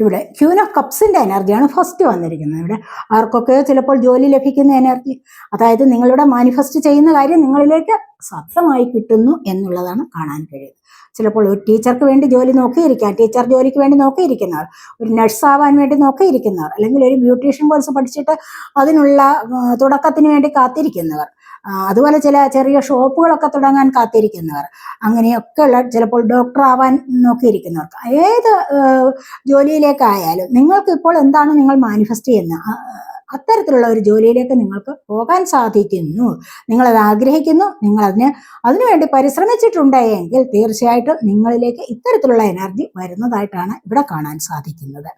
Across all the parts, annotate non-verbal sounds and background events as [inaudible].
ഇവിടെ queen of കപ്സിന്റെ എനർജിയാണ് first വന്നിരിക്കുന്നത്. ഇവിടെ ആർക്കൊക്കെ ചിലപ്പോൾ ജോലി ലഭിക്കുന്ന എനർജി അതായത് നിങ്ങളുടെ മാനിഫെസ്റ്റ് ചെയ്യുന്ന കാര്യം നിങ്ങളിലേക്ക് സത്യമായി കിട്ടുന്നു എന്നുള്ളതാണ് കാണാൻ കഴിയുന്നത്. ചിലപ്പോൾ ഒരു ടീച്ചർക്ക് വേണ്ടി ജോലി നോക്കിയിരിക്കാം. ടീച്ചർ ജോലിക്ക് വേണ്ടി നോക്കിയിരിക്കുന്നവർ. ഒരു നഴ്സ് ആവാൻ വേണ്ടി നോക്കിയിരിക്കുന്നവർ. അല്ലെങ്കിൽ ഒരു ബ്യൂട്ടീഷ്യൻ കോഴ്സ് പഠിച്ചിട്ട് അതിനുള്ള തുടക്കത്തിന് വേണ്ടി കാത്തിരിക്കുന്നവർ. അതുപോലെ ചില ചെറിയ ഷോപ്പുകളൊക്കെ തുടങ്ങാൻ കാത്തിരിക്കുന്നവർ. അങ്ങനെയൊക്കെയുള്ള ചിലപ്പോൾ ഡോക്ടർ ആവാൻ നോക്കിയിരിക്കുന്നവർക്ക്. ഏത് ജോലിയിലേക്കായാലും നിങ്ങൾക്ക് ഇപ്പോൾ എന്താണ് നിങ്ങൾ മാനിഫെസ്റ്റ് ചെയ്യുന്ന അത്തരത്തിലുള്ള ഒരു ജോലിയിലേക്ക് നിങ്ങൾക്ക് പോകാൻ സാധിക്കുന്നു. നിങ്ങളത് ആഗ്രഹിക്കുന്നു. നിങ്ങൾ അതിന് അതിനുവേണ്ടി പരിശ്രമിച്ചിട്ടുണ്ടെങ്കിൽ തീർച്ചയായിട്ടും നിങ്ങളിലേക്ക് ഇത്തരത്തിലുള്ള എനർജി വരുന്നതായിട്ടാണ് ഇവിടെ കാണാൻ സാധിക്കുന്നത്.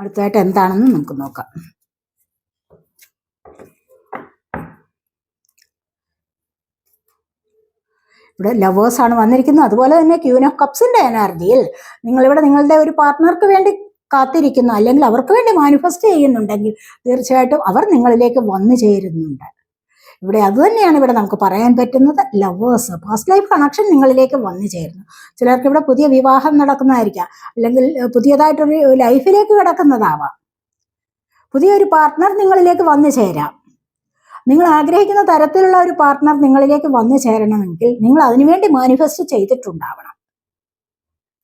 അടുത്തതായിട്ട് എന്താണെന്ന് നമുക്ക് നോക്കാം. ഇവിടെ ലവേഴ്സ് ആണ് വന്നിരിക്കുന്നത്. അതുപോലെ തന്നെ ക്യൂൻ ഓഫ് കപ്സിന്റെ എനർജിയിൽ നിങ്ങളിവിടെ നിങ്ങളുടെ ഒരു പാർട്ട്ണർക്ക് വേണ്ടി കാത്തിരിക്കുന്നു. അല്ലെങ്കിൽ അവർക്ക് വേണ്ടി മാനിഫെസ്റ്റ് ചെയ്യുന്നുണ്ടെങ്കിൽ തീർച്ചയായിട്ടും അവർ നിങ്ങളിലേക്ക് വന്നു ചേരുന്നുണ്ട്. ഇവിടെ അതുതന്നെയാണ് ഇവിടെ നമുക്ക് പറയാൻ പറ്റുന്നത്. ലവേഴ്സ് പാസ്റ്റ് ലൈഫ് കണക്ഷൻ നിങ്ങളിലേക്ക് വന്നു ചേരുന്നു. ചിലർക്ക് ഇവിടെ പുതിയ വിവാഹം നടക്കുന്നതായിരിക്കാം. അല്ലെങ്കിൽ പുതിയതായിട്ടൊരു ലൈഫിലേക്ക് കിടക്കുന്നതാവാം. പുതിയൊരു പാർട്ട്ണർ നിങ്ങളിലേക്ക് വന്നു ചേരാം. നിങ്ങൾ ആഗ്രഹിക്കുന്ന തരത്തിലുള്ള ഒരു പാർട്ട്ണർ നിങ്ങളിലേക്ക് വന്നു ചേരണമെങ്കിൽ നിങ്ങൾ അതിനുവേണ്ടി മാനിഫെസ്റ്റ് ചെയ്തിട്ടുണ്ടാവണം.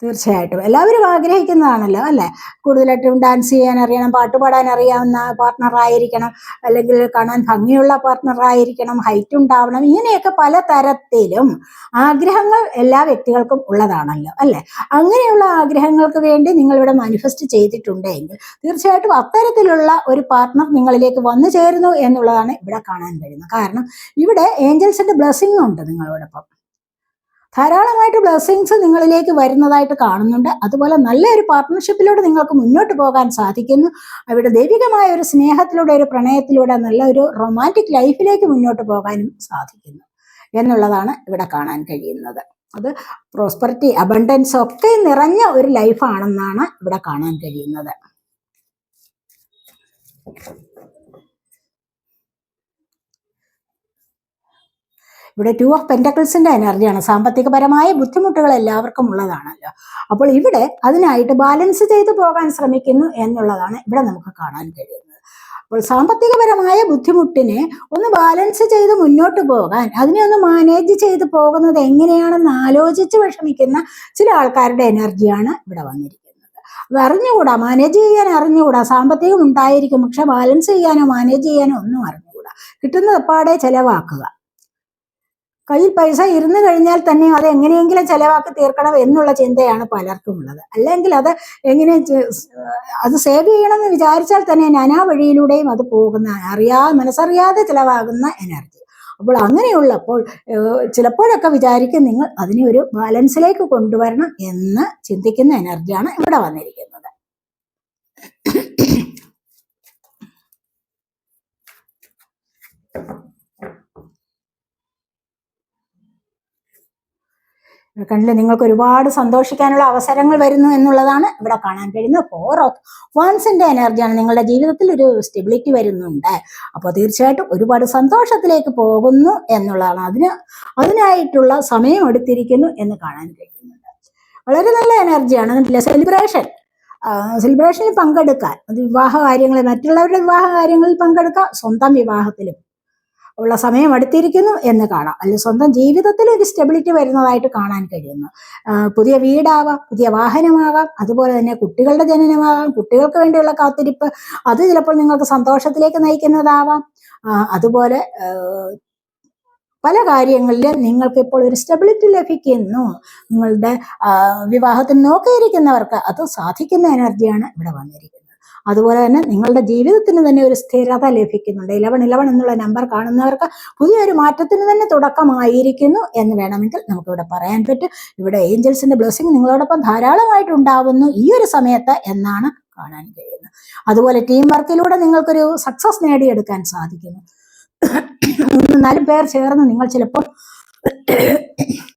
തീർച്ചയായിട്ടും. എല്ലാവരും ആഗ്രഹിക്കുന്നതാണല്ലോ അല്ലെ? കൂടുതലായിട്ടും ഡാൻസ് ചെയ്യാൻ അറിയണം പാട്ട് പാടാൻ അറിയാവുന്ന പാർട്ട്ണർ ആയിരിക്കണം അല്ലെങ്കിൽ കാണാൻ ഭംഗിയുള്ള പാർട്ട്ണർ ആയിരിക്കണം ഹൈറ്റ് ഉണ്ടാവണം ഇങ്ങനെയൊക്കെ പല തരത്തിലും ആഗ്രഹങ്ങൾ എല്ലാ വ്യക്തികൾക്കും ഉള്ളതാണല്ലോ അല്ലെ? അങ്ങനെയുള്ള ആഗ്രഹങ്ങൾക്ക് വേണ്ടി നിങ്ങൾ ഇവിടെ മാനിഫെസ്റ്റ് ചെയ്തിട്ടുണ്ടെങ്കിൽ തീർച്ചയായിട്ടും അത്തരത്തിലുള്ള ഒരു പാർട്ട്ണർ നിങ്ങളിലേക്ക് വന്നു ചേരുന്നു എന്നുള്ളതാണ് ഇവിടെ കാണാൻ കഴിയുന്നത്. കാരണം ഇവിടെ ഏഞ്ചൽസിന്റെ ബ്ലെസ്സിങ് ഉണ്ട് നിങ്ങളോടൊപ്പം. ധാരാളമായിട്ട് ബ്ലെസ്സിങ്സ് നിങ്ങളിലേക്ക് വരുന്നതായിട്ട് കാണുന്നുണ്ട്. അതുപോലെ നല്ലൊരു പാർട്ട്ണർഷിപ്പിലൂടെ നിങ്ങൾക്ക് മുന്നോട്ട് പോകാൻ സാധിക്കുന്നു. അവിടെ ദൈവികമായ ഒരു സ്നേഹത്തിലൂടെ ഒരു പ്രണയത്തിലൂടെ നല്ല ഒരു റൊമാന്റിക് ലൈഫിലേക്ക് മുന്നോട്ട് പോകാനും സാധിക്കുന്നു. എന്നുള്ളതാണ് ഇവിടെ കാണാൻ കഴിയുന്നത്. അത് പ്രോസ്പെറിറ്റി അബണ്ടൻസ് ഒക്കെ നിറഞ്ഞ ഒരു ലൈഫാണെന്നാണ് ഇവിടെ കാണാൻ കഴിയുന്നത്. ഇവിടെ ടു ഓഫ് പെന്റക്കിൾസിന്റെ എനർജിയാണ് സാമ്പത്തികപരമായ ബുദ്ധിമുട്ടുകൾ എല്ലാവർക്കും ഉള്ളതാണല്ലോ. അപ്പോൾ ഇവിടെ അതിനായിട്ട് ബാലൻസ് ചെയ്തു പോകാൻ ശ്രമിക്കുന്നു എന്നുള്ളതാണ് ഇവിടെ നമുക്ക് കാണാൻ കഴിയുന്നത്. അപ്പോൾ സാമ്പത്തികപരമായ ബുദ്ധിമുട്ടിനെ ഒന്ന് ബാലൻസ് ചെയ്ത് മുന്നോട്ട് പോകാൻ അതിനെ ഒന്ന് മാനേജ് ചെയ്ത് പോകുന്നത് എങ്ങനെയാണെന്ന് ആലോചിച്ച് വിഷമിക്കുന്ന ചില ആൾക്കാരുടെ എനർജിയാണ് ഇവിടെ വന്നിരിക്കുന്നത്. അത് അറിഞ്ഞുകൂടാ മാനേജ് ചെയ്യാൻ അറിഞ്ഞുകൂടാ. സാമ്പത്തികം ഉണ്ടായിരിക്കും പക്ഷെ ബാലൻസ് ചെയ്യാനോ മാനേജ് ചെയ്യാനോ ഒന്നും അറിഞ്ഞുകൂടാ. കിട്ടുന്നത് എപ്പാടെ ചെലവാക്കുക. കയ്യിൽ പൈസ ഇരുന്ന് കഴിഞ്ഞാൽ തന്നെ അത് എങ്ങനെയെങ്കിലും ചെലവാക്കി തീർക്കണം എന്നുള്ള ചിന്തയാണ് പലർക്കും ഉള്ളത്. അല്ലെങ്കിൽ അത് എങ്ങനെ അത് സേവ് ചെയ്യണമെന്ന് വിചാരിച്ചാൽ തന്നെ നാനാ വഴിയിലൂടെയും അത് പോകുന്ന അറിയാ മനസ്സറിയാതെ ചിലവാകുന്ന എനർജി അപ്പോൾ അങ്ങനെയുള്ളപ്പോൾ ചിലപ്പോഴൊക്കെ വിചാരിക്കും നിങ്ങൾ അതിനെ ഒരു ബാലൻസിലേക്ക് കൊണ്ടുവരണം എന്ന് ചിന്തിക്കുന്ന എനർജിയാണ് ഇവിടെ വന്നിരിക്കുന്നത്. കണ്ടില്ലേ നിങ്ങൾക്ക് ഒരുപാട് സന്തോഷിക്കാനുള്ള അവസരങ്ങൾ വരുന്നു എന്നുള്ളതാണ് ഇവിടെ കാണാൻ കഴിയുന്നത്. ഫോർ ഓഫ് വൺസിന്റെ എനർജിയാണ് നിങ്ങളുടെ ജീവിതത്തിൽ ഒരു സ്റ്റെബിലിറ്റി വരുന്നുണ്ട്. അപ്പോൾ തീർച്ചയായിട്ടും ഒരുപാട് സന്തോഷത്തിലേക്ക് പോകുന്നു എന്നുള്ളതാണ്. അതിന് അതിനായിട്ടുള്ള സമയം എടുത്തിരിക്കുന്നു എന്ന് കാണാൻ കഴിയുന്നുണ്ട്. വളരെ നല്ല എനർജിയാണ് കണ്ടില്ല സെലിബ്രേഷൻ സെലിബ്രേഷനിൽ പങ്കെടുക്കാൻ. അത് വിവാഹ കാര്യങ്ങളിൽ മറ്റുള്ളവരുടെ വിവാഹ കാര്യങ്ങളിൽ പങ്കെടുക്കാം സ്വന്തം വിവാഹത്തിലും. ഉള്ള സമയം അടുത്തിരിക്കുന്നു എന്ന് കാണാം. അല്ലെങ്കിൽ സ്വന്തം ജീവിതത്തിൽ ഒരു സ്റ്റെബിലിറ്റി വരുന്നതായിട്ട് കാണാൻ കഴിയുന്നു. പുതിയ വീടാവാം പുതിയ വാഹനമാകാം അതുപോലെ തന്നെ കുട്ടികളുടെ ജനനമാകാം കുട്ടികൾക്ക് വേണ്ടിയുള്ള കാത്തിരിപ്പ് അത് ചിലപ്പോൾ നിങ്ങൾക്ക് സന്തോഷത്തിലേക്ക് നയിക്കുന്നതാവാം. അതുപോലെ പല കാര്യങ്ങളിൽ നിങ്ങൾക്ക് ഇപ്പോൾ ഒരു സ്റ്റെബിലിറ്റി ലഭിക്കുന്നു. നിങ്ങളുടെ വിവാഹത്തിന് നോക്കിയിരിക്കുന്നവർക്ക് അത് സാധിക്കുന്ന എനർജിയാണ് ഇവിടെ വന്നിരിക്കുന്നത്. അതുപോലെ തന്നെ നിങ്ങളുടെ ജീവിതത്തിന് തന്നെ ഒരു സ്ഥിരത ലഭിക്കുന്നുണ്ട്. ഇലവൺ ഇലവൺ എന്നുള്ള നമ്പർ കാണുന്നവർക്ക് പുതിയൊരു മാറ്റത്തിന് തന്നെ തുടക്കമായിരിക്കുന്നു എന്ന് വേണമെങ്കിൽ നമുക്കിവിടെ പറയാൻ പറ്റും. ഇവിടെ ഏഞ്ചൽസിന്റെ ബ്ലെസ്സിങ് നിങ്ങളോടൊപ്പം ധാരാളമായിട്ട് ഉണ്ടാവുന്നു ഈ ഒരു സമയത്ത് എന്നാണ് കാണാൻ കഴിയുന്നത്. അതുപോലെ ടീം വർക്കിലൂടെ നിങ്ങൾക്കൊരു സക്സസ് നേടിയെടുക്കാൻ സാധിക്കുന്നു. മൂന്നും നാലും പേർ ചേർന്ന് നിങ്ങൾ ചിലപ്പോൾ [coughs]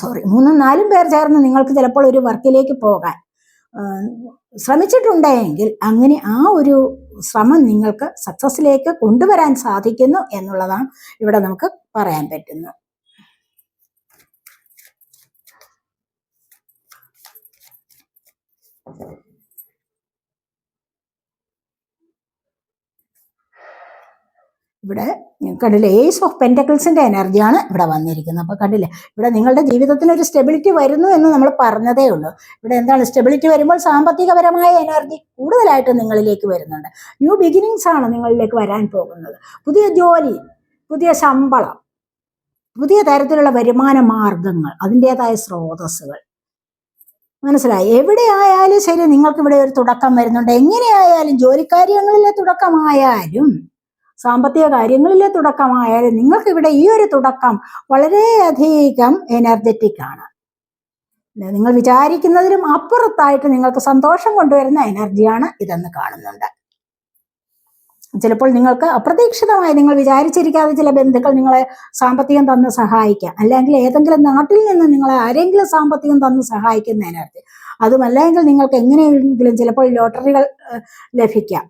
സോറി മൂന്നും നാലും പേർ ചേർന്ന് നിങ്ങൾക്ക് ചിലപ്പോൾ ഒരു വർക്കിലേക്ക് പോകാൻ ശ്രമിച്ചിട്ടുണ്ടെങ്കിൽ അങ്ങനെ ആ ഒരു ശ്രമം നിങ്ങൾക്ക് സക്സസ്സിലേക്ക് കൊണ്ടുവരാൻ സാധിക്കുന്നു എന്നുള്ളതാണ് ഇവിടെ നമുക്ക് പറയാൻ പറ്റുന്നത്. ഇവിടെ കണ്ടില്ലേ ഏസ് ഓഫ് പെന്റക്കിൾസിന്റെ എനർജിയാണ് ഇവിടെ വന്നിരിക്കുന്നത്. അപ്പോൾ കണ്ടില്ലേ ഇവിടെ നിങ്ങളുടെ ജീവിതത്തിന് ഒരു സ്റ്റെബിലിറ്റി വരുന്നു എന്ന് നമ്മൾ പറഞ്ഞതേ ഉള്ളൂ. ഇവിടെ എന്താണ് സ്റ്റെബിലിറ്റി വരുമ്പോൾ സാമ്പത്തികപരമായ എനർജി കൂടുതലായിട്ട് നിങ്ങളിലേക്ക് വരുന്നുണ്ട്. ന്യൂ ബിഗിനിങ്സ് ആണ് നിങ്ങളിലേക്ക് വരാൻ പോകുന്നത്. പുതിയ ജോലി പുതിയ ശമ്പളം പുതിയ തരത്തിലുള്ള വരുമാന മാർഗങ്ങൾ അതിന്റേതായ സ്രോതസ്സുകൾ. മനസ്സിലായി? എവിടെയായാലും ശരി നിങ്ങൾക്ക് ഇവിടെ ഒരു തുടക്കം വരുന്നുണ്ട്. എങ്ങനെയായാലും ജോലിക്കാര്യങ്ങളിലെ തുടക്കമായാലും സാമ്പത്തിക കാര്യങ്ങളിലെ തുടക്കമായാലും നിങ്ങൾക്ക് ഇവിടെ ഈ ഒരു തുടക്കം വളരെയധികം എനർജറ്റിക് ആണ്. നിങ്ങൾ വിചാരിക്കുന്നതിലും അപ്പുറത്തായിട്ട് നിങ്ങൾക്ക് സന്തോഷം കൊണ്ടുവരുന്ന എനർജിയാണ് ഇതെന്ന് കാണുന്നുണ്ട്. ചിലപ്പോൾ നിങ്ങൾക്ക് അപ്രതീക്ഷിതമായി നിങ്ങൾ വിചാരിച്ചിരിക്കാതെ ചില ബന്ധുക്കൾ നിങ്ങളെ സാമ്പത്തികം തന്ന് സഹായിക്കാം. അല്ലെങ്കിൽ ഏതെങ്കിലും നാട്ടിൽ നിന്ന് നിങ്ങളെ ആരെങ്കിലും സാമ്പത്തികം തന്ന് സഹായിക്കുന്ന എനർജി അതുമല്ലെങ്കിൽ നിങ്ങൾക്ക് എങ്ങനെയെങ്കിലും ചിലപ്പോൾ ലോട്ടറികൾ ലഭിക്കാം.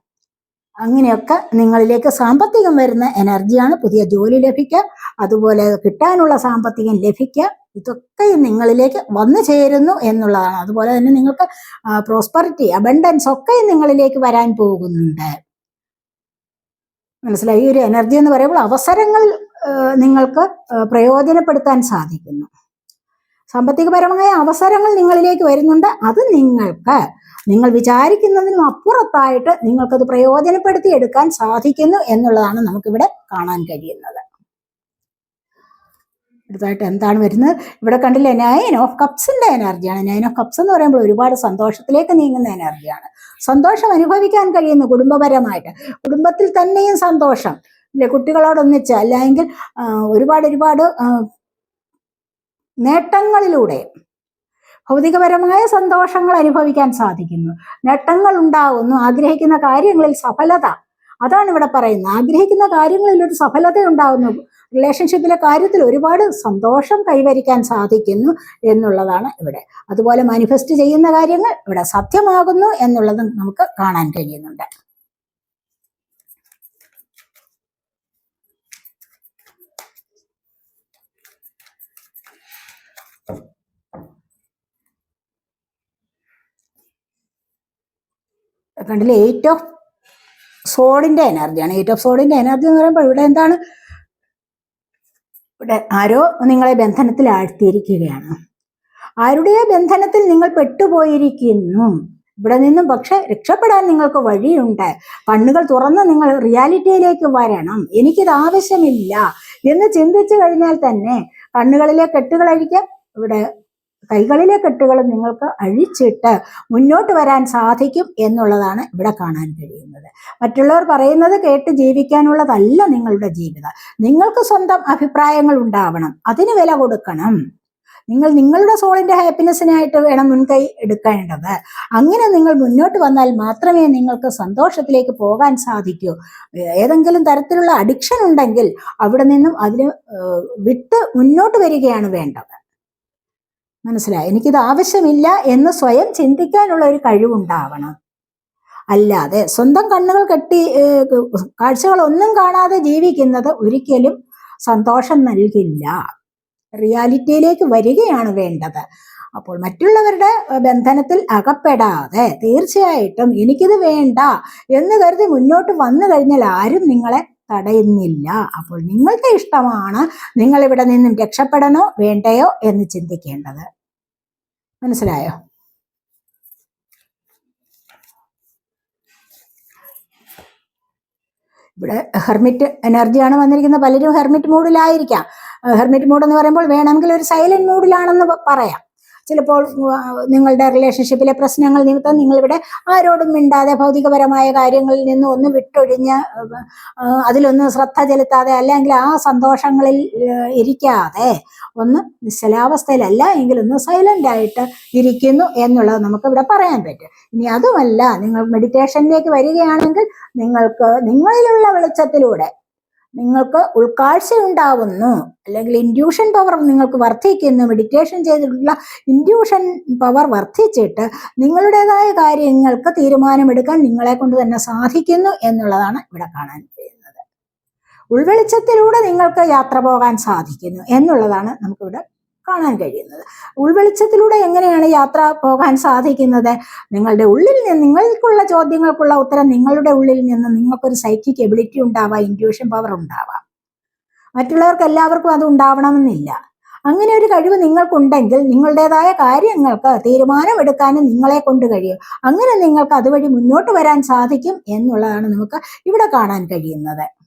അങ്ങനെയൊക്കെ നിങ്ങളിലേക്ക് സാമ്പത്തികം വരുന്ന എനർജിയാണ് പുതിയ ജോലി ലഭിക്കുക. അതുപോലെ കിട്ടാനുള്ള സാമ്പത്തികം ലഭിക്കുക. ഇതൊക്കെ നിങ്ങളിലേക്ക് വന്നു ചേരുന്നു എന്നുള്ളതാണ്. അതുപോലെ തന്നെ നിങ്ങൾക്ക് പ്രോസ്പെറിറ്റി അബണ്ടൻസ് ഒക്കെ നിങ്ങളിലേക്ക് വരാൻ പോകുന്നുണ്ട്. മനസ്സിലായി? ഈ ഒരു എനർജി എന്ന് പറയുമ്പോൾ അവസരങ്ങൾ നിങ്ങൾക്ക് പ്രയോജനപ്പെടുത്താൻ സാധിക്കുന്നു. സാമ്പത്തികപരമായ അവസരങ്ങൾ നിങ്ങളിലേക്ക് വരുന്നുണ്ട്. അത് നിങ്ങൾക്ക് നിങ്ങൾ വിചാരിക്കുന്നതിനും അപ്പുറത്തായിട്ട് നിങ്ങൾക്കത് പ്രയോജനപ്പെടുത്തി എടുക്കാൻ സാധിക്കുന്നു എന്നുള്ളതാണ് നമുക്കിവിടെ കാണാൻ കഴിയുന്നത്. അടുത്തായിട്ട് എന്താണ് വരുന്നത്? ഇവിടെ കണ്ടില്ലേ നയൻ ഓഫ് കപ്സിന്റെ എനർജിയാണ് നയൻ ഓഫ് കപ്സ് എന്ന് പറയുമ്പോൾ ഒരുപാട് സന്തോഷത്തിലേക്ക് നീങ്ങുന്ന എനർജിയാണ് സന്തോഷം അനുഭവിക്കാൻ കഴിയുന്നു കുടുംബപരമായിട്ട് കുടുംബത്തിൽ തന്നെയും സന്തോഷം. ഇല്ലേ കുട്ടികളോടൊന്നിച്ച് അല്ലെങ്കിൽ ഒരുപാട് ഒരുപാട് നേട്ടങ്ങളിലൂടെ ഭൗതികപരമായ സന്തോഷങ്ങൾ അനുഭവിക്കാൻ സാധിക്കുന്നു. നേട്ടങ്ങൾ ഉണ്ടാവുന്നു ആഗ്രഹിക്കുന്ന കാര്യങ്ങളിൽ സഫലത. അതാണ് ഇവിടെ പറയുന്നത്. ആഗ്രഹിക്കുന്ന കാര്യങ്ങളിൽ ഒരു സഫലത ഉണ്ടാകുന്നു റിലേഷൻഷിപ്പിലെ കാര്യത്തിൽ ഒരുപാട് സന്തോഷം കൈവരിക്കാൻ സാധിക്കുന്നു എന്നുള്ളതാണ് ഇവിടെ. അതുപോലെ മാനിഫെസ്റ്റ് ചെയ്യുന്ന കാര്യങ്ങൾ ഇവിടെ സത്യമാകുന്നു എന്നുള്ളതും നമുക്ക് കാണാൻ കഴിയുന്നുണ്ട്. കണ്ടില്ലേ? എയ്റ്റ് ഓഫ് സോഡിന്റെ എനർജിയാണ് എയ്റ്റ് ഓഫ് സോഡിന്റെ എനർജി എന്ന് പറയുമ്പോൾ ഇവിടെ എന്താണ്? ഇവിടെ ആരോ നിങ്ങളെ ബന്ധനത്തിൽ ആഴ്ത്തിയിരിക്കുകയാണ്. ആരുടെ ബന്ധനത്തിൽ നിങ്ങൾ പെട്ടുപോയിരിക്കുന്നു. ഇവിടെ നിന്നും പക്ഷെ രക്ഷപ്പെടാൻ നിങ്ങൾക്ക് വഴിയുണ്ട്. കണ്ണുകൾ തുറന്ന് നിങ്ങൾ റിയാലിറ്റിയിലേക്ക് വരണം. എനിക്കിത് ആവശ്യമില്ല എന്ന് ചിന്തിച്ചു കഴിഞ്ഞാൽ തന്നെ കണ്ണുകളിലെ കെട്ടുകളായിരിക്കാം ഇവിടെ കൈകളിലെ കെട്ടുകൾ നിങ്ങൾക്ക് അഴിച്ചിട്ട് മുന്നോട്ട് വരാൻ സാധിക്കും എന്നുള്ളതാണ് ഇവിടെ കാണാൻ കഴിയുന്നത്. മറ്റുള്ളവർ പറയുന്നത് കേട്ട് ജീവിക്കാനുള്ളതല്ല നിങ്ങളുടെ ജീവിതം. നിങ്ങൾക്ക് സ്വന്തം അഭിപ്രായങ്ങൾ ഉണ്ടാവണം. അതിന് വില കൊടുക്കണം. നിങ്ങൾ നിങ്ങളുടെ സോളിന്റെ ഹാപ്പിനെസ്സിനായിട്ട് വേണം മുൻകൈ എടുക്കേണ്ടത്. അങ്ങനെ നിങ്ങൾ മുന്നോട്ട് വന്നാൽ മാത്രമേ നിങ്ങൾക്ക് സന്തോഷത്തിലേക്ക് പോകാൻ സാധിക്കൂ. ഏതെങ്കിലും തരത്തിലുള്ള അഡിക്ഷൻ ഉണ്ടെങ്കിൽ അവിടെ നിന്നും അതിന് വിട്ട് മുന്നോട്ട് വരികയാണ് വേണ്ടത്. മനസ്സിലായി? എനിക്കിത് ആവശ്യമില്ല എന്ന് സ്വയം ചിന്തിക്കാനുള്ള ഒരു കഴിവുണ്ടാവണം. അല്ലാതെ സ്വന്തം കണ്ണുകൾ കെട്ടി കാഴ്ചകളൊന്നും കാണാതെ ജീവിക്കുന്നത് ഒരിക്കലും സന്തോഷം നൽകില്ല. റിയാലിറ്റിയിലേക്ക് വരികയാണ് വേണ്ടത്. അപ്പോൾ മറ്റുള്ളവരുടെ ബന്ധനത്തിൽ അകപ്പെടാതെ തീർച്ചയായിട്ടും എനിക്കിത് വേണ്ട എന്ന് കരുതി മുന്നോട്ട് വന്നു കഴിഞ്ഞാൽ ആരും നിങ്ങളെ തടയുന്നില്ല. അപ്പോൾ നിങ്ങളുടെ ഇഷ്ടമാണ് നിങ്ങൾ ഇവിടെ നിന്നും രക്ഷപ്പെടണോ വേണ്ടയോ എന്ന് ചിന്തിക്കേണ്ടത്. മനസ്സിലായോ? ഇവിടെ ഹെർമിറ്റ് എനർജിയാണ് വന്നിരിക്കുന്നത്. പലരും ഹെർമിറ്റ് മൂഡിലായിരിക്കാം. ഹെർമിറ്റ് മൂഡ് എന്ന് പറയുമ്പോൾ വേണമെങ്കിൽ ഒരു സൈലന്റ് മൂഡിലാണെന്ന് പറയാം. ചിലപ്പോൾ നിങ്ങളുടെ റിലേഷൻഷിപ്പിലെ പ്രശ്നങ്ങൾ നിമിത്തം നിങ്ങളിവിടെ ആരോടും മിണ്ടാതെ ഭൗതികപരമായ കാര്യങ്ങളിൽ നിന്ന് ഒന്ന് വിട്ടൊഴിഞ്ഞ് അതിലൊന്നും ശ്രദ്ധ ചെലുത്താതെ അല്ലെങ്കിൽ ആ സന്തോഷങ്ങളിൽ ഇരിക്കാതെ ഒന്ന് നിശ്ചലാവസ്ഥയിലല്ല എങ്കിൽ ഒന്ന് സൈലന്റ് ആയിട്ട് ഇരിക്കുന്നു എന്നുള്ളത് നമുക്ക് ഇവിടെ പറയാൻ പറ്റും. ഇനി അതുമല്ല നിങ്ങൾ മെഡിറ്റേഷനിലേക്ക് വരികയാണെങ്കിൽ നിങ്ങൾക്ക് നിങ്ങളിലുള്ള വെളിച്ചത്തിലൂടെ നിങ്ങൾക്ക് ഉൾക്കാഴ്ച ഉണ്ടാവുന്നു അല്ലെങ്കിൽ ഇൻഡ്യൂഷൻ പവർ നിങ്ങൾക്ക് വർദ്ധിക്കുന്നു. മെഡിറ്റേഷൻ ചെയ്തിട്ടുള്ള ഇൻഡ്യൂഷൻ പവർ വർദ്ധിച്ചിട്ട് നിങ്ങളുടേതായ കാര്യങ്ങൾക്ക് തീരുമാനമെടുക്കാൻ നിങ്ങളെ കൊണ്ട് തന്നെ സാധിക്കുന്നു എന്നുള്ളതാണ് ഇവിടെ കാണാൻ കഴിയുന്നത്. ഉൾവെളിച്ചത്തിലൂടെ നിങ്ങൾക്ക് യാത്ര പോകാൻ സാധിക്കുന്നു എന്നുള്ളതാണ് നമുക്കിവിടെ കാണാൻ കഴിയുന്നത്. ഉൾവെളിച്ചത്തിലൂടെ എങ്ങനെയാണ് യാത്ര പോകാൻ സാധിക്കുന്നത്? നിങ്ങളുടെ ഉള്ളിൽ നിന്ന് നിങ്ങൾക്കുള്ള ചോദ്യങ്ങൾക്കുള്ള ഉത്തരം നിങ്ങളുടെ ഉള്ളിൽ നിന്ന് നിങ്ങൾക്കൊരു സൈക്കിക് എബിലിറ്റി ഉണ്ടാവാം ഇൻഡ്യൂഷൻ പവർ ഉണ്ടാവാം. മറ്റുള്ളവർക്ക് എല്ലാവർക്കും അത് ഉണ്ടാവണമെന്നില്ല. അങ്ങനെ ഒരു കഴിവ് നിങ്ങൾക്കുണ്ടെങ്കിൽ നിങ്ങളുടേതായ കാര്യങ്ങൾക്ക് തീരുമാനമെടുക്കാനും നിങ്ങളെ കൊണ്ട് കഴിയും. അങ്ങനെ നിങ്ങൾക്ക് അതുവഴി മുന്നോട്ട് വരാൻ സാധിക്കും എന്നുള്ളതാണ് നമുക്ക് ഇവിടെ കാണാൻ കഴിയുന്നത്.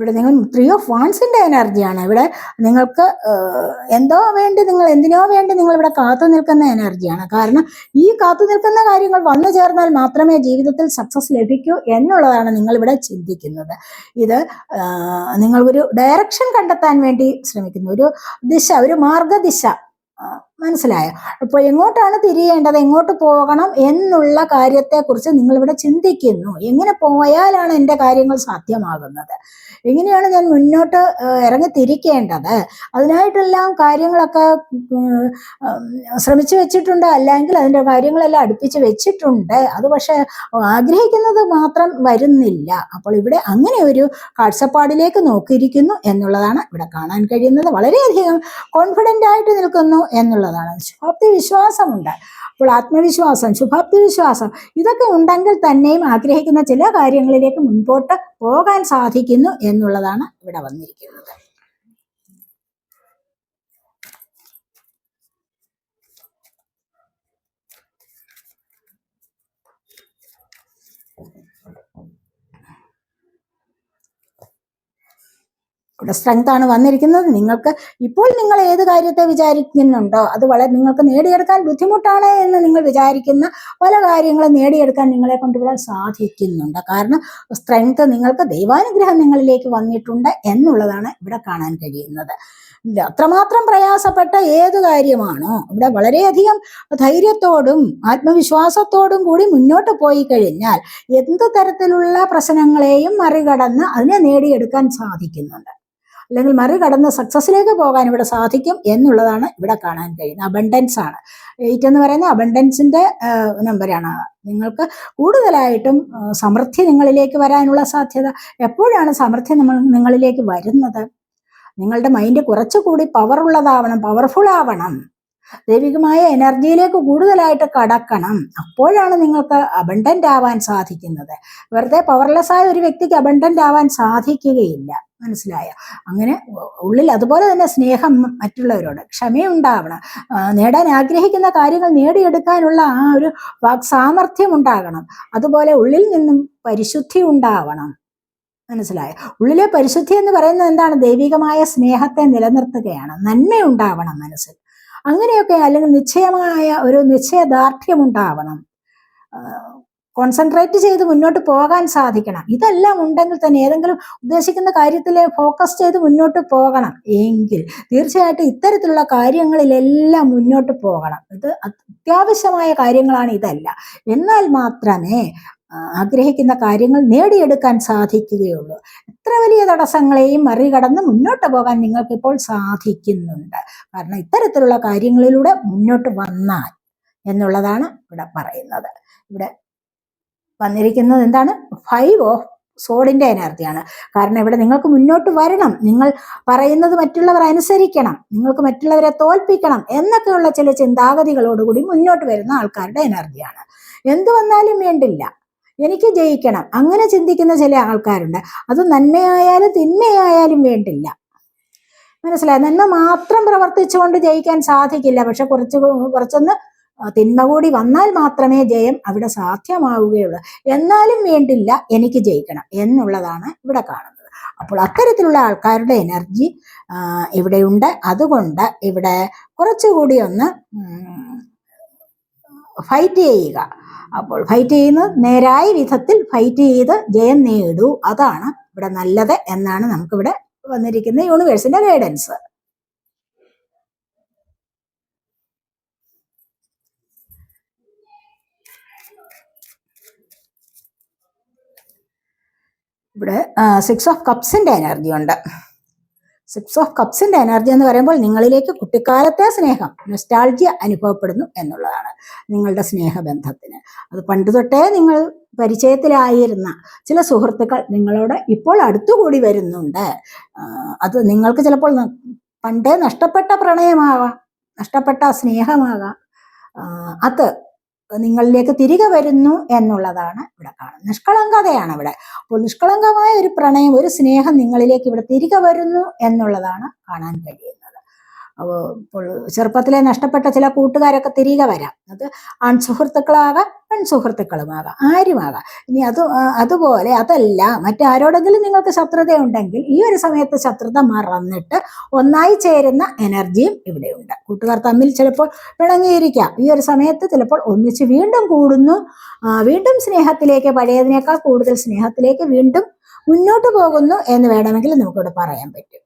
ഇവിടെ നിങ്ങൾ ത്രീ ഓഫ് വാൺസിന്റെ എനർജിയാണ്. ഇവിടെ നിങ്ങൾക്ക് എന്തോ വേണ്ടി നിങ്ങൾ എന്തിനോ വേണ്ടി നിങ്ങൾ ഇവിടെ കാത്തു നിൽക്കുന്ന എനർജിയാണ്. കാരണം ഈ കാത്തു നിൽക്കുന്ന കാര്യങ്ങൾ വന്നു ചേർന്നാൽ മാത്രമേ ജീവിതത്തിൽ സക്സസ് ലഭിക്കൂ എന്നുള്ളതാണ് നിങ്ങൾ ഇവിടെ ചിന്തിക്കുന്നത്. ഇത് നിങ്ങൾ ഒരു ഡയറക്ഷൻ കണ്ടെത്താൻ വേണ്ടി ശ്രമിക്കുന്നു. ഒരു ദിശ ഒരു മാർഗദിശ മനസ്സിലായോ. അപ്പോൾ എങ്ങോട്ടാണ് തിരിയേണ്ടത്? എങ്ങോട്ട് പോകണം എന്നുള്ള കാര്യത്തെക്കുറിച്ച് നിങ്ങളിവിടെ ചിന്തിക്കുന്നു. എങ്ങനെ പോയാലാണ് എന്റെ കാര്യങ്ങൾ സാധ്യമാകുന്നത്? എങ്ങനെയാണ് ഞാൻ മുന്നോട്ട് ഇറങ്ങിത്തിരിക്കേണ്ടത്? ഇറങ്ങി തിരിക്കേണ്ടത് അതിനായിട്ടെല്ലാം കാര്യങ്ങളൊക്കെ ശ്രമിച്ചു വെച്ചിട്ടുണ്ട്. അല്ലെങ്കിൽ അതിന്റെ കാര്യങ്ങളെല്ലാം അടുപ്പിച്ച് വെച്ചിട്ടുണ്ട്. അത് പക്ഷെ ആഗ്രഹിക്കുന്നത് മാത്രം വരുന്നില്ല. അപ്പോൾ ഇവിടെ അങ്ങനെ ഒരു കാഴ്ചപ്പാടിലേക്ക് നോക്കിയിരിക്കുന്നു എന്നുള്ളതാണ് ഇവിടെ കാണാൻ കഴിയുന്നത്. വളരെയധികം കോൺഫിഡന്റ് ആയിട്ട് നിൽക്കുന്നു എന്നുള്ളതാണ്. ശുഭാപ്തി വിശ്വാസമുണ്ട് അപ്പോൾ ആത്മവിശ്വാസം ശുഭാപ്തി വിശ്വാസം ഇതൊക്കെ ഉണ്ടെങ്കിൽ തന്നെയും ആഗ്രഹിക്കുന്ന ചില കാര്യങ്ങളിലേക്ക് മുൻപോട്ട് പോകാൻ സാധിക്കുന്നു എന്നുള്ളതാണ് ഇവിടെ വന്നിരിക്കുന്നത്. ഇവിടെ സ്ട്രെങ്ത് ആണ് വന്നിരിക്കുന്നത്. നിങ്ങൾക്ക് ഇപ്പോൾ നിങ്ങൾ ഏത് കാര്യത്തെ വിചാരിക്കുന്നുണ്ടോ അത് വളരെ നിങ്ങൾക്ക് നേടിയെടുക്കാൻ ബുദ്ധിമുട്ടാണ് എന്ന് നിങ്ങൾ വിചാരിക്കുന്ന പല കാര്യങ്ങളും നേടിയെടുക്കാൻ നിങ്ങളെ കൊണ്ട് ഇവിടെ സാധിക്കുന്നുണ്ട്. കാരണം സ്ട്രെങ്ത് നിങ്ങൾക്ക് ദൈവാനുഗ്രഹം നിങ്ങളിലേക്ക് വന്നിട്ടുണ്ട് എന്നുള്ളതാണ് ഇവിടെ കാണാൻ കഴിയുന്നത്. അത്രമാത്രം പ്രയാസപ്പെട്ട ഏത് കാര്യമാണോ ഇവിടെ വളരെയധികം ധൈര്യത്തോടും ആത്മവിശ്വാസത്തോടും കൂടി മുന്നോട്ട് പോയി കഴിഞ്ഞാൽ എന്ത് തരത്തിലുള്ള പ്രശ്നങ്ങളെയും മറികടന്ന് അതിനെ നേടിയെടുക്കാൻ സാധിക്കുന്നുണ്ട്. അല്ലെങ്കിൽ മറികടന്ന് സക്സസ്സിലേക്ക് പോകാൻ ഇവിടെ സാധിക്കും എന്നുള്ളതാണ് ഇവിടെ കാണാൻ കഴിയുന്നത്. അബണ്ടൻസ് ആണ്. എയ്റ്റ് എന്ന് പറയുന്ന അബണ്ടൻസിന്റെ നമ്പറാണ് നിങ്ങൾക്ക് കൂടുതലായിട്ടും സമൃദ്ധി നിങ്ങളിലേക്ക് വരാനുള്ള സാധ്യത. എപ്പോഴാണ് സമൃദ്ധി നമ്മൾ നിങ്ങളിലേക്ക് വരുന്നത്? നിങ്ങളുടെ മൈൻഡ് കുറച്ചുകൂടി പവറുള്ളതാവണം പവർഫുൾ ആവണം. ദൈവികമായ എനർജിയിലേക്ക് കൂടുതലായിട്ട് കടക്കണം. അപ്പോഴാണ് നിങ്ങൾക്ക് അബണ്ടന്റ് ആവാൻ സാധിക്കുന്നത്. വെറുതെ പവർലെസ് ആയ ഒരു വ്യക്തിക്ക് അബണ്ടന്റ് ആവാൻ സാധിക്കുകയില്ല. മനസ്സിലായോ. അങ്ങനെ ഉള്ളിൽ അതുപോലെ തന്നെ സ്നേഹം മറ്റുള്ളവരോട് ക്ഷമയുണ്ടാവണം നേടാൻ ആഗ്രഹിക്കുന്ന കാര്യങ്ങൾ നേടിയെടുക്കാനുള്ള ആ ഒരു സാമർഥ്യം ഉണ്ടാകണം. അതുപോലെ ഉള്ളിൽ നിന്നും പരിശുദ്ധി ഉണ്ടാവണം. മനസ്സിലായ. ഉള്ളിലെ പരിശുദ്ധി എന്ന് പറയുന്നത് എന്താണ്? ദൈവികമായ സ്നേഹത്തെ നിലനിർത്തുകയാണ്. നന്മ ഉണ്ടാവണം മനസ്സിൽ. അങ്ങനെയൊക്കെ അല്ലെങ്കിൽ നിശ്ചയമായ ഒരു നിശ്ചയദാർഢ്യം ഉണ്ടാവണം. കോൺസെൻട്രേറ്റ് ചെയ്ത് മുന്നോട്ട് പോകാൻ സാധിക്കണം. ഇതെല്ലാം ഉണ്ടെങ്കിൽ തന്നെ ഏതെങ്കിലും ഉദ്ദേശിക്കുന്ന കാര്യത്തിൽ ഫോക്കസ് ചെയ്ത് മുന്നോട്ട് പോകണം. എങ്കിൽ തീർച്ചയായിട്ടും ഇത്തരത്തിലുള്ള കാര്യങ്ങളിലെല്ലാം മുന്നോട്ട് പോകണം. ഇത് അത്യാവശ്യമായ കാര്യങ്ങളാണ് ഇതല്ല. എന്നാൽ മാത്രമേ ആഗ്രഹിക്കുന്ന കാര്യങ്ങൾ നേടിയെടുക്കാൻ സാധിക്കുകയുള്ളൂ. എത്ര വലിയ തടസ്സങ്ങളെയും മറികടന്ന് മുന്നോട്ട് പോകാൻ നിങ്ങൾക്ക് ഇപ്പോൾ സാധിക്കുന്നുണ്ട്. കാരണം ഇത്തരത്തിലുള്ള കാര്യങ്ങളിലൂടെ മുന്നോട്ട് വന്നാൽ എന്നുള്ളതാണ് ഇവിടെ പറയുന്നത്. ഇവിടെ വന്നിരിക്കുന്നത് എന്താണ്? ഫൈവ് ഓഫ് സോഡിന്റെ എനർജിയാണ് കാരണം ഇവിടെ നിങ്ങൾക്ക് മുന്നോട്ട് വരണം. നിങ്ങൾ പറയുന്നത് മറ്റുള്ളവർ അനുസരിക്കണം. നിങ്ങൾക്ക് മറ്റുള്ളവരെ തോൽപ്പിക്കണം എന്നൊക്കെയുള്ള ചില ചിന്താഗതികളോടുകൂടി മുന്നോട്ട് വരുന്ന ആൾക്കാരുടെ എനർജിയാണ് എന്തു വന്നാലും വേണ്ടില്ല. എനിക്ക് ജയിക്കണം. അങ്ങനെ ചിന്തിക്കുന്ന ചില ആൾക്കാരുണ്ട്. അത് നന്മയായാലും തിന്മയായാലും വേണ്ടില്ല. മനസ്സിലായി? നന്മ മാത്രം പ്രവർത്തിച്ചുകൊണ്ട് ജയിക്കാൻ സാധിക്കില്ല. പക്ഷെ കുറച്ച് കുറച്ചൊന്ന് തിന്മ കൂടി വന്നാൽ മാത്രമേ ജയം അവിടെ സാധ്യമാവുകയുള്ളൂ. എന്നാലും വേണ്ടില്ല എനിക്ക് ജയിക്കണം എന്നുള്ളതാണ് ഇവിടെ കാണുന്നത്. അപ്പോൾ അത്തരത്തിലുള്ള ആൾക്കാരുടെ എനർജി ഇവിടെയുണ്ട്. അതുകൊണ്ട് ഇവിടെ കുറച്ചുകൂടി ഒന്ന് ഫൈറ്റ് ചെയ്യുക. അപ്പോൾ ഫൈറ്റ് ചെയ്യുന്നത് നേരായ വിധത്തിൽ ഫൈറ്റ് ചെയ്ത് ജയം നേടൂ. അതാണ് ഇവിടെ നല്ലത് എന്നാണ് നമുക്കിവിടെ വന്നിരിക്കുന്ന യൂണിവേഴ്സിന്റെ ഗൈഡൻസ് ഇവിടെ സിക്സ് ഓഫ് കപ്സിന്റെ എനർജി ഉണ്ട്. സിക്സ് ഓഫ് കപ്സിന്റെ എനർജി എന്ന് പറയുമ്പോൾ നിങ്ങളിലേക്ക് കുട്ടിക്കാലത്തെ സ്നേഹം നൊസ്റ്റാൾജിയ അനുഭവപ്പെടുന്നു എന്നുള്ളതാണ് നിങ്ങളുടെ സ്നേഹബന്ധത്തിന്. അത് പണ്ട് തൊട്ടേ നിങ്ങൾ പരിചയത്തിലായിരുന്ന ചില സുഹൃത്തുക്കൾ നിങ്ങളോട് ഇപ്പോൾ അടുത്തുകൂടി വരുന്നുണ്ട്. അത് നിങ്ങൾക്ക് ചിലപ്പോൾ പണ്ടേ നഷ്ടപ്പെട്ട പ്രണയമാകാം നഷ്ടപ്പെട്ട സ്നേഹമാകാം അത് നിങ്ങളിലേക്ക് തിരികെ വരുന്നു എന്നുള്ളതാണ് ഇവിടെ കാണുന്നത്. നിഷ്കളങ്കതയാണ് ഇവിടെ. അപ്പോൾ നിഷ്കളങ്കമായ ഒരു പ്രണയം ഒരു സ്നേഹം നിങ്ങളിലേക്ക് ഇവിടെ തിരികെ വരുന്നു എന്നുള്ളതാണ് കാണാൻ കഴിയുന്നത്. ചെറുപ്പത്തിലെ നഷ്ടപ്പെട്ട ചില കൂട്ടുകാരൊക്കെ തിരികെ വരാം. അത് ആൺസുഹൃത്തുക്കളാകാം പെൺസുഹൃത്തുക്കളുമാകാം പെൺ ആരുമാകാം. ഇനി അത് അതുപോലെ അതല്ല മറ്റാരോടെങ്കിലും നിങ്ങൾക്ക് ശത്രുത ഉണ്ടെങ്കിൽ ഈ ഒരു സമയത്ത് ശത്രുത മറന്നിട്ട് ഒന്നായി ചേരുന്ന എനർജിയും ഇവിടെയുണ്ട്. കൂട്ടുകാർ തമ്മിൽ ചിലപ്പോൾ പിണങ്ങിയിരിക്കാം. ഈ ഒരു സമയത്ത് ചിലപ്പോൾ ഒന്നിച്ച് വീണ്ടും കൂടുന്നു. വീണ്ടും സ്നേഹത്തിലേക്ക് പഴയതിനേക്കാൾ കൂടുതൽ സ്നേഹത്തിലേക്ക് വീണ്ടും മുന്നോട്ട് പോകുന്നു എന്ന് വേണമെങ്കിൽ നമുക്കിവിടെ പറയാൻ പറ്റും.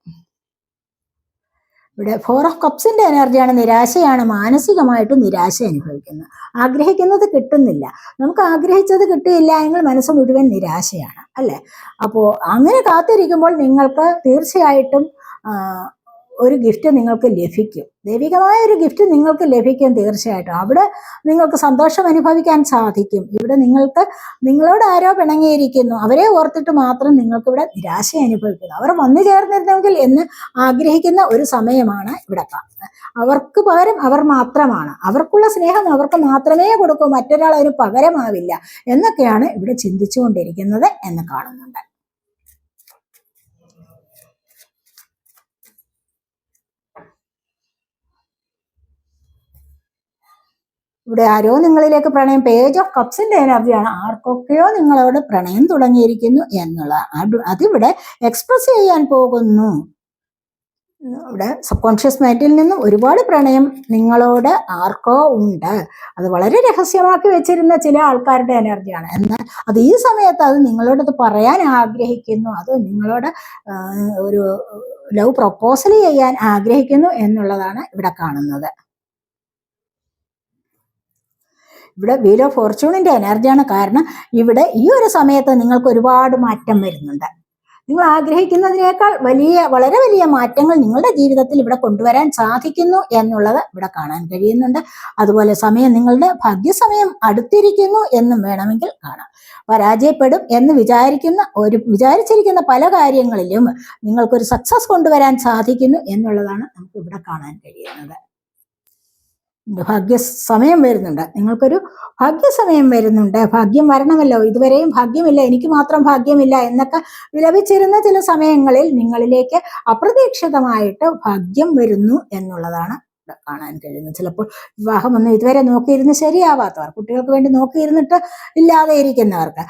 ഇവിടെ ഫോർ ഓഫ് കപ്സിന്റെ എനർജിയാണ് നിരാശയാണ് മാനസികമായിട്ട് നിരാശ അനുഭവിക്കുന്നത്. ആഗ്രഹിക്കുന്നത് കിട്ടുന്നില്ല. നമുക്ക് ആഗ്രഹിച്ചത് കിട്ടിയില്ല എങ്കിൽ മനസ്സ് മുഴുവൻ നിരാശയാണ് അല്ലേ? അപ്പോ അങ്ങനെ കാത്തിരിക്കുമ്പോൾ നിങ്ങൾക്ക് തീർച്ചയായിട്ടും ഒരു ഗിഫ്റ്റ് നിങ്ങൾക്ക് ലഭിക്കും. ദൈവികമായ ഒരു ഗിഫ്റ്റ് നിങ്ങൾക്ക് ലഭിക്കും തീർച്ചയായിട്ടും. അവിടെ നിങ്ങൾക്ക് സന്തോഷം അനുഭവിക്കാൻ സാധിക്കും. ഇവിടെ നിങ്ങൾക്ക് നിങ്ങളോട് ആരോ പിണങ്ങിയിരിക്കുന്നു. അവരെ ഓർത്തിട്ട് മാത്രം നിങ്ങൾക്ക് ഇവിടെ നിരാശ അനുഭവിക്കുന്നു. അവർ വന്നു ചേർന്നിരുന്നെങ്കിൽ എന്ന് ആഗ്രഹിക്കുന്ന ഒരു സമയമാണ് ഇവിടെ അവർക്ക് പകരം അവർ മാത്രമാണ്. അവർക്കുള്ള സ്നേഹം അവർക്ക് മാത്രമേ കൊടുക്കൂ. മറ്റൊരാൾ അതിന് പകരമാവില്ല എന്നൊക്കെയാണ് ഇവിടെ ചിന്തിച്ചുകൊണ്ടിരിക്കുന്നത് എന്ന് കാണുന്നുണ്ട്. ഇവിടെ ആരോ നിങ്ങളിലേക്ക് പ്രണയം പേജ് ഓഫ് കപ്സിന്റെ എനർജിയാണ് ആർക്കൊക്കെയോ നിങ്ങളോട് പ്രണയം തുടങ്ങിയിരിക്കുന്നു എന്നുള്ള അതിവിടെ എക്സ്പ്രസ് ചെയ്യാൻ പോകുന്നു ഇവിടെ സബ് കോൺഷ്യസ് മൈൻഡിൽ നിന്നും ഒരുപാട് പ്രണയം നിങ്ങളോട് ആർക്കോ ഉണ്ട് അത് വളരെ രഹസ്യമാക്കി വെച്ചിരുന്ന ചില ആൾക്കാരുടെ എനർജിയാണ് എന്നാൽ അത് ഈ സമയത്ത് അത് നിങ്ങളോടത് പറയാൻ ആഗ്രഹിക്കുന്നു അത് നിങ്ങളോട് ഒരു ലവ് പ്രൊപ്പോസൽ ചെയ്യാൻ ആഗ്രഹിക്കുന്നു എന്നുള്ളതാണ് ഇവിടെ കാണുന്നത് ഇവിടെ വീൽ ഓഫ് ഫോർച്യൂണിന്റെ എനർജിയാണ് കാരണം ഇവിടെ ഈ ഒരു സമയത്ത് നിങ്ങൾക്ക് ഒരുപാട് മാറ്റം വരുന്നുണ്ട്. നിങ്ങൾ ആഗ്രഹിക്കുന്നതിനേക്കാൾ വലിയ വളരെ വലിയ മാറ്റങ്ങൾ നിങ്ങളുടെ ജീവിതത്തിൽ ഇവിടെ കൊണ്ടുവരാൻ സാധിക്കുന്നു എന്നുള്ളത് ഇവിടെ കാണാൻ കഴിയുന്നുണ്ട്. അതുപോലെ സമയം നിങ്ങളുടെ ഭാഗ്യസമയം അടുത്തിരിക്കുന്നു എന്നും വേണമെങ്കിൽ കാണാം. പരാജയപ്പെടും എന്ന് വിചാരിക്കുന്ന ഒരു വിചാരിച്ചിരിക്കുന്ന പല കാര്യങ്ങളിലും നിങ്ങൾക്കൊരു സക്സസ് കൊണ്ടുവരാൻ സാധിക്കുന്നു എന്നുള്ളതാണ് നമുക്ക് ഇവിടെ കാണാൻ കഴിയുന്നത്. ഭാഗ്യ സമയം വരുന്നുണ്ട്. നിങ്ങൾക്കൊരു ഭാഗ്യസമയം വരുന്നുണ്ട്. ഭാഗ്യം വരണമല്ലോ. ഇതുവരെയും ഭാഗ്യമില്ല. എനിക്ക് മാത്രം ഭാഗ്യമില്ല എന്നൊക്കെ വിലപിച്ചിരുന്ന ചില സമയങ്ങളിൽ നിങ്ങളിലേക്ക് അപ്രതീക്ഷിതമായിട്ട് ഭാഗ്യം വരുന്നു എന്നുള്ളതാണ് കാണാൻ കഴിയുന്നത്. ചിലപ്പോൾ വിവാഹമൊന്നും ഇതുവരെ നോക്കിയിരുന്ന് ശരിയാവാത്തവർ കുട്ടികൾക്ക് വേണ്ടി നോക്കിയിരുന്നിട്ട് ഇല്ലാതെ ഇരിക്കുന്നവർക്ക്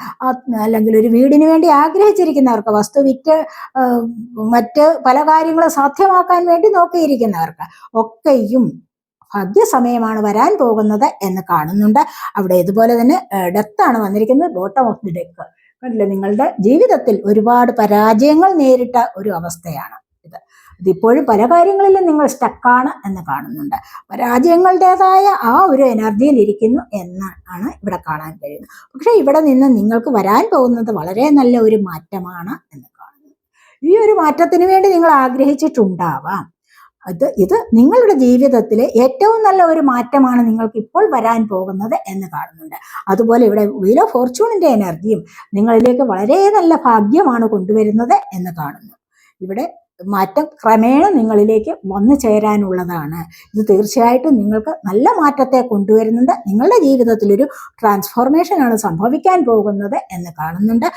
അല്ലെങ്കിൽ ഒരു വീടിന് വേണ്ടി ആഗ്രഹിച്ചിരിക്കുന്നവർക്ക് വസ്തു വിറ്റ് മറ്റ് പല കാര്യങ്ങളും സാധ്യമാക്കാൻ വേണ്ടി നോക്കിയിരിക്കുന്നവർക്ക് ഒക്കെയും ഭാഗ്യസമയമാണ് വരാൻ പോകുന്നത് എന്ന് കാണുന്നുണ്ട്. അവിടെ ഇതുപോലെ തന്നെ ഡെത്താണ് വന്നിരിക്കുന്നത്. ബോട്ടം ഓഫ് ദി ഡെക്ക് കണ്ടില്ലേ? നിങ്ങളുടെ ജീവിതത്തിൽ ഒരുപാട് പരാജയങ്ങൾ നേരിട്ട ഒരു അവസ്ഥയാണ് ഇത്. ഇതിപ്പോഴും പല കാര്യങ്ങളിലും നിങ്ങൾ സ്റ്റക്കാണ് എന്ന് കാണുന്നുണ്ട്. പരാജയങ്ങളുടേതായ ആ ഒരു എനർജിയിൽ ഇരിക്കുന്നു എന്നാണ് ഇവിടെ കാണാൻ കഴിയുന്നത്. പക്ഷെ ഇവിടെ നിന്ന് നിങ്ങൾക്ക് വരാൻ പോകുന്നത് വളരെ നല്ല ഒരു മാറ്റമാണ് എന്ന് കാണുന്നു. ഈ ഒരു മാറ്റത്തിന് വേണ്ടി നിങ്ങൾ ആഗ്രഹിച്ചിട്ടുണ്ടാവാം. അത് ഇത് നിങ്ങളുടെ ജീവിതത്തിലെ ഏറ്റവും നല്ല ഒരു മാറ്റമാണ് നിങ്ങൾക്ക് ഇപ്പോൾ വരാൻ പോകുന്നത് എന്ന് കാണുന്നുണ്ട്. അതുപോലെ ഇവിടെ വീൽ ഓഫ് എനർജിയും നിങ്ങളിലേക്ക് വളരെ നല്ല ഭാഗ്യമാണ് കൊണ്ടുവരുന്നത് എന്ന് കാണുന്നു. ഇവിടെ മാറ്റം ക്രമേണ നിങ്ങളിലേക്ക് വന്നു ചേരാനുള്ളതാണ്. ഇത് തീർച്ചയായിട്ടും നിങ്ങൾക്ക് നല്ല മാറ്റത്തെ കൊണ്ടുവരുന്നുണ്ട്. നിങ്ങളുടെ ജീവിതത്തിലൊരു ട്രാൻസ്ഫോർമേഷനാണ് സംഭവിക്കാൻ പോകുന്നത് എന്ന് കാണുന്നുണ്ട്.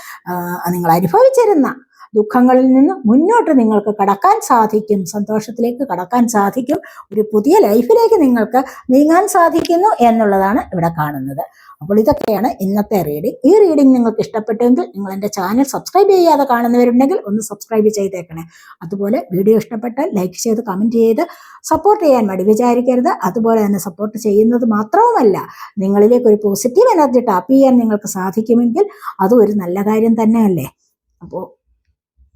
നിങ്ങൾ അനുഭവിച്ചിരുന്ന ദുഃഖങ്ങളിൽ നിന്ന് മുന്നോട്ട് നിങ്ങൾക്ക് കടക്കാൻ സാധിക്കും സന്തോഷത്തിലേക്ക് കടക്കാൻ സാധിക്കും ഒരു പുതിയ ലൈഫിലേക്ക് നിങ്ങൾക്ക് നീങ്ങാൻ സാധിക്കുന്നു എന്നുള്ളതാണ് ഇവിടെ കാണുന്നത്. അപ്പോൾ ഇതൊക്കെയാണ് ഇന്നത്തെ റീഡിംഗ് ഈ റീഡിംഗ് നിങ്ങൾക്ക് ഇഷ്ടപ്പെട്ടെങ്കിൽ നിങ്ങൾ എന്റെ ചാനൽ സബ്സ്ക്രൈബ് ചെയ്യാതെ കാണുന്നവരുണ്ടെങ്കിൽ ഒന്ന് സബ്സ്ക്രൈബ് ചെയ്തേക്കണേ. അതുപോലെ വീഡിയോ ഇഷ്ടപ്പെട്ടാൽ ലൈക്ക് ചെയ്ത് കമന്റ് ചെയ്ത് സപ്പോർട്ട് ചെയ്യാൻ മടി വിചാരിക്കരുത്. അതുപോലെ തന്നെ സപ്പോർട്ട് ചെയ്യുന്നത് മാത്രവുമല്ല നിങ്ങളിലേക്ക് ഒരു പോസിറ്റീവ് എനർജി ടാപ്പ് ചെയ്യാൻ നിങ്ങൾക്ക് സാധിക്കുമെങ്കിൽ അതും ഒരു നല്ല കാര്യം തന്നെയല്ലേ? അപ്പോൾ